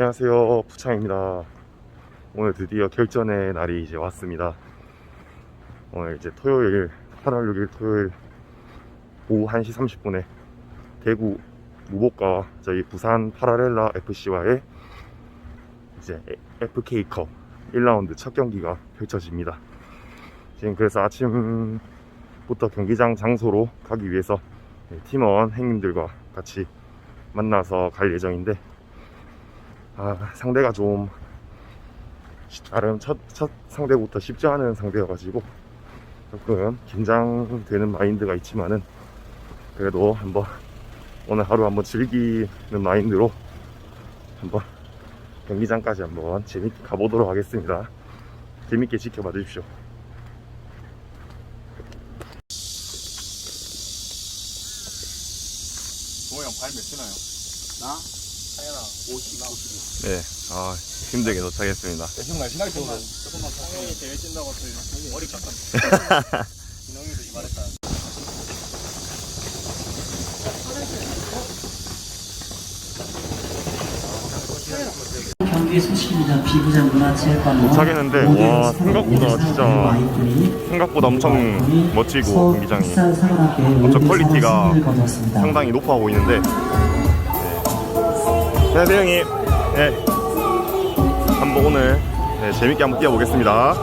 안녕하세요. 부창입니다. 오늘 드디어 결전의 날이 이제 왔습니다. 오늘 이제 토요일 8월 6일 토요일 오후 1시 30분에 대구 무복과 저희 부산 파라렐라 FC와의 이제 FK컵 1라운드 첫 경기가 펼쳐집니다. 지금 그래서 아침부터 경기장 장소로 가기 위해서 팀원 행님들과 같이 만나서 갈 예정인데 아, 상대가 좀 나름 첫, 첫 상대부터 쉽지 않은 상대여가지고 조금 긴장되는 마인드가 있지만은 그래도 한번 오늘 하루 한번 즐기는 마인드로 한번 경기장까지 한번 재밌게 가보도록 하겠습니다. 재밌게 지켜봐 주십시오. 동호 형 발 몇 주나요? 나? 당연아 50, 나 50. 네, 아, 힘들게 도착했습니다. 형 날씬하게 조금만 조금만 형이 제일 찐다고 그 머리 깎았네 진홍이도 이 말했다 경기 소식입니다. 비부장 문화체육관원 도착했는데, 와, 생각보다 진짜 생각보다 엄청 멋지고, 경기장이. 엄청 퀄리티가 상당히 높아 보이는데 네. 안녕하세요 형님 네. 한번 오늘 네, 재밌게 한번 뛰어보겠습니다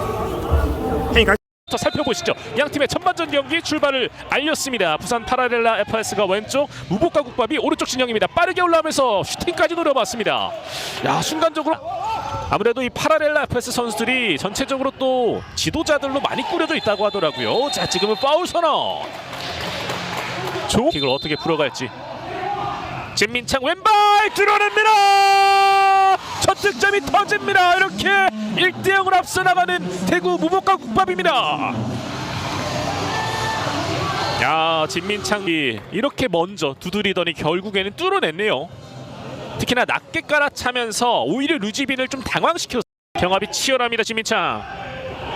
살펴보시죠. 양 팀의 전반전 경기 출발을 알렸습니다. 부산 파라렐라 FS가 왼쪽, 무복과 국밥이 오른쪽 진영입니다. 빠르게 올라오면서 슈팅까지 노려봤습니다. 야 순간적으로 아무래도 이 파라렐라 FS 선수들이 전체적으로 또 지도자들로 많이 꾸려져 있다고 하더라고요. 자 지금은 파울 선언. 좋은 킥을 어떻게 풀어갈지. 진민창 왼발 들어냅니다. 첫 득점이 터집니다. 이렇게 1대 0을 앞서 나가는 대구 무복과 국밥입니다. 야 진민창이 이렇게 먼저 두드리더니 결국에는 뚫어냈네요. 특히나 낮게 깔아차면서 오히려 류지빈을 좀 당황시켰어요. 경합이 치열합니다 진민창.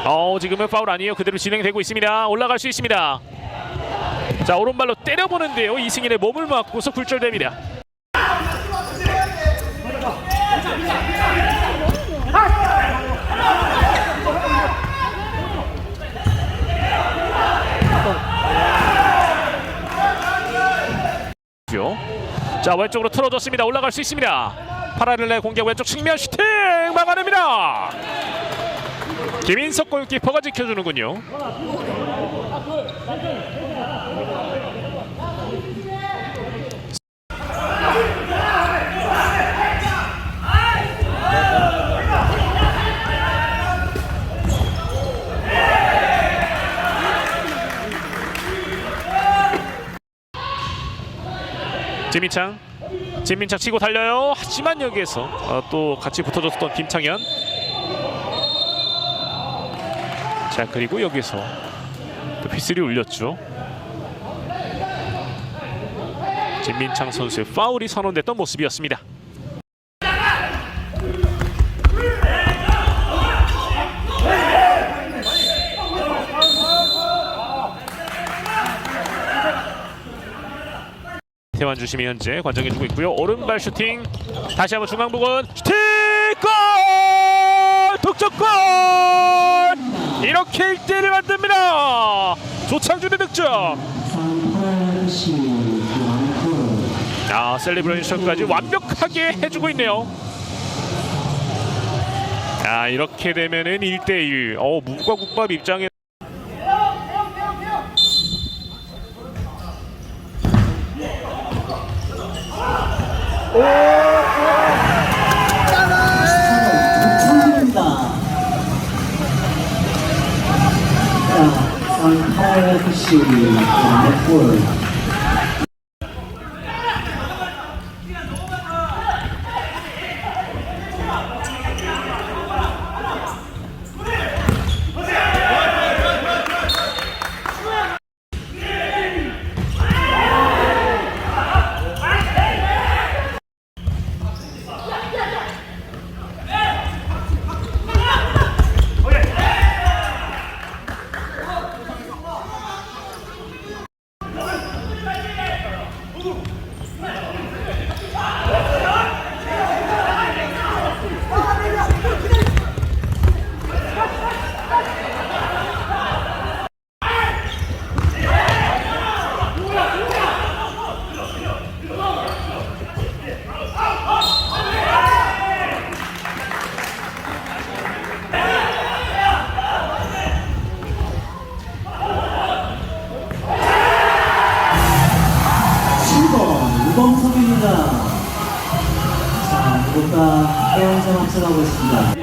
어 지금은 파울 아니에요. 그대로 진행되고 있습니다. 올라갈 수 있습니다. 자 오른발로 때려보는데요. 이승인의 몸을 맞고서 굴절됩니다. 죠. 자 왼쪽으로 틀어줬습니다. 올라갈 수 있습니다. 파라렐레 공격 왼쪽 측면 슈팅 막아냅니다. 김인석 골키퍼가 지켜주는군요. 진민창. 진민창 치고 달려요. 하지만 여기에서 어, 또 같이 붙어줬던 김창현. 자 그리고 여기서 또 피스리 울렸죠. 진민창 선수의 파울이 선언됐던 모습이었습니다 태환 주심이 현재 관장해주고 있고요. 오른발 슈팅 다시 한번 중앙 부근 슈팅 골 독점골 이렇게 1대1을 만듭니다. 조창준의 득점. 아 셀리브레이션까지 완벽하게 해주고 있네요. 아 이렇게 되면은 1대1 어 무과 국밥 입장에 축하드립 무엇보다 해영상 앞서가고 있습니다.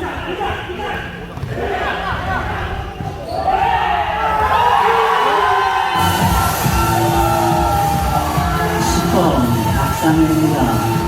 슈퍼 박상현입니다.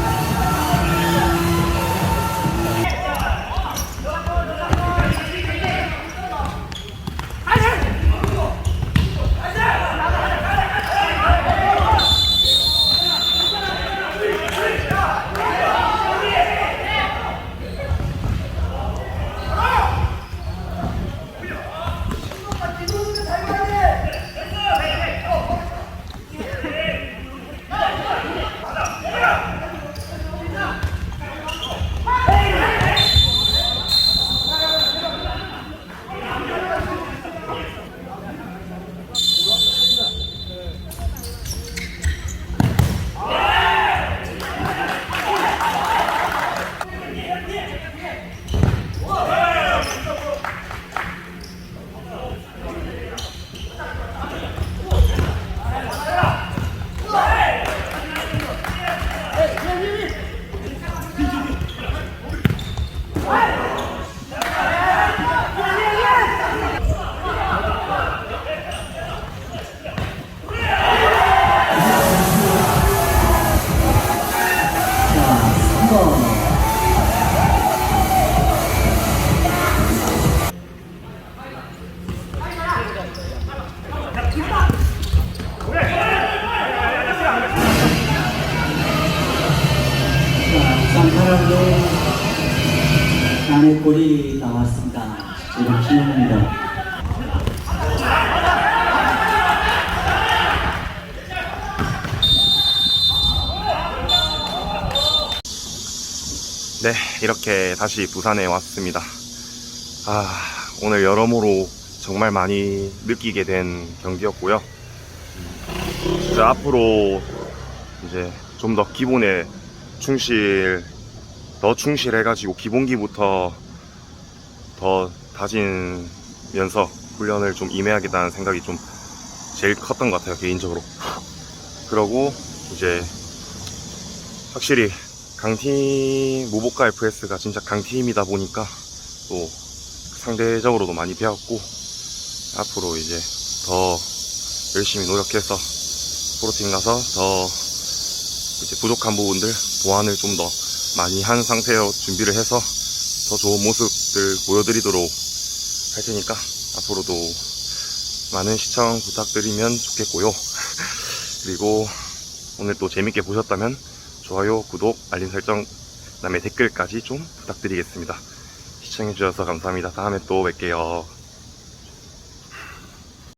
안에 골이 나왔습니다. 이런 기념입니다. 네, 이렇게 다시 부산에 왔습니다. 아, 오늘 여러모로 정말 많이 느끼게 된 경기였고요. 이제 앞으로 이제 좀 더 기본에 충실, 더 충실해가지고 기본기부터 더 다지면서 훈련을 좀 임해야겠다는 생각이 좀 제일 컸던 것 같아요, 개인적으로. 그러고 이제 확실히 강팀 무보카 FS가 진짜 강팀이다 보니까 또 상대적으로도 많이 배웠고 앞으로 이제 더 열심히 노력해서 프로팀 가서 더 이제 부족한 부분들 보완을 좀더 많이 한 상태로 준비를 해서 더 좋은 모습들 보여드리도록 할 테니까 앞으로도 많은 시청 부탁드리면 좋겠고요. 그리고 오늘 또 재밌게 보셨다면 좋아요, 구독, 알림 설정, 그 다음에 댓글까지 좀 부탁드리겠습니다. 시청해주셔서 감사합니다. 다음에 또 뵐게요.